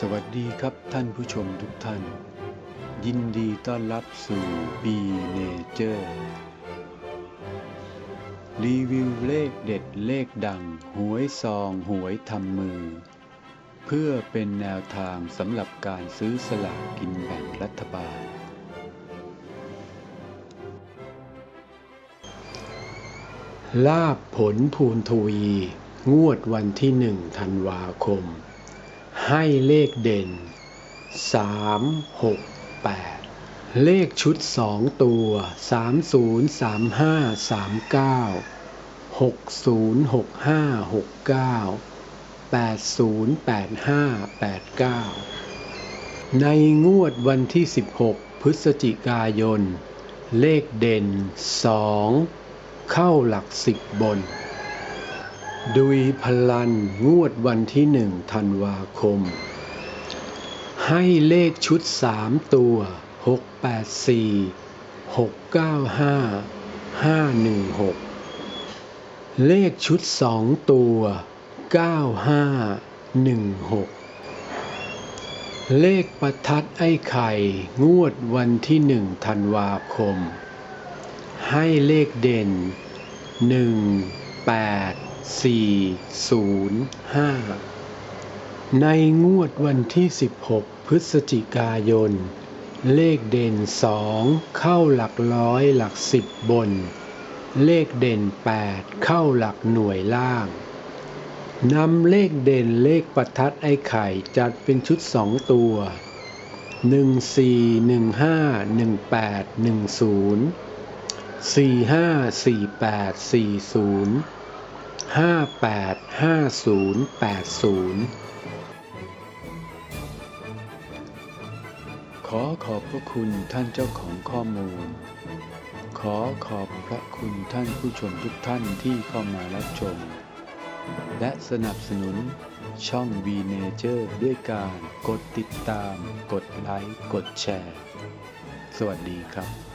สวัสดีครับท่านผู้ชมทุกท่าน ยินดีต้อนรับสู่ B Nature รีวิวเลขเด็ดเลขดัง หวยซองหวยทำมือ เพื่อเป็นแนวทางสำหรับการซื้อสลากกินแบ่งรัฐบาล ลาบผลภูนทวี งวดวันที่หนึ่งธันวาคม ให้เลขเด่น 3 6 8 เลขชุด 2 ตัว 30 35 39 60 65 69 80 85 89 ในงวดวันที่ 16 พฤศจิกายน เลขเด่น 2 เข้าหลักสิบบน ดุยพลันงวดวันที่หนึ่งธันวาคม ให้เลขชุดสามตัวหกแปดสี่หกเก้าห้าห้าหนึ่งหกเลขชุดสองตัวเก้าห้าหนึ่งหกเลขประทัดไอ้ไข่ งวดวันที่หนึ่งธันวาคม ให้เลขเด่นหนึ่ง แปดสี่ศูนย์ห้าในงวดวันที่ 16 พฤศจิกายน เลขเด่นสองเข้าหลักร้อยหลักสิบบน เลขเด่น 8 เข้าหลักหน่วยล่างนำเลขเด่นเลขประทัดไอ้ไข่จัดเป็นชุดสองตัว 1 4 1 5 1 8 1 0 สี่ห้าสี่แปดสี่ศูนย์ห้าแปดห้าศูนย์แปดศูนย์ขอขอบพระคุณท่านเจ้าของข้อมูล ขอขอบพระคุณท่านผู้ชมทุกท่านที่เข้ามารับชม และสนับสนุนช่อง V Nature ด้วยการกดติดตาม กดไลค์ กดแชร์ สวัสดีครับ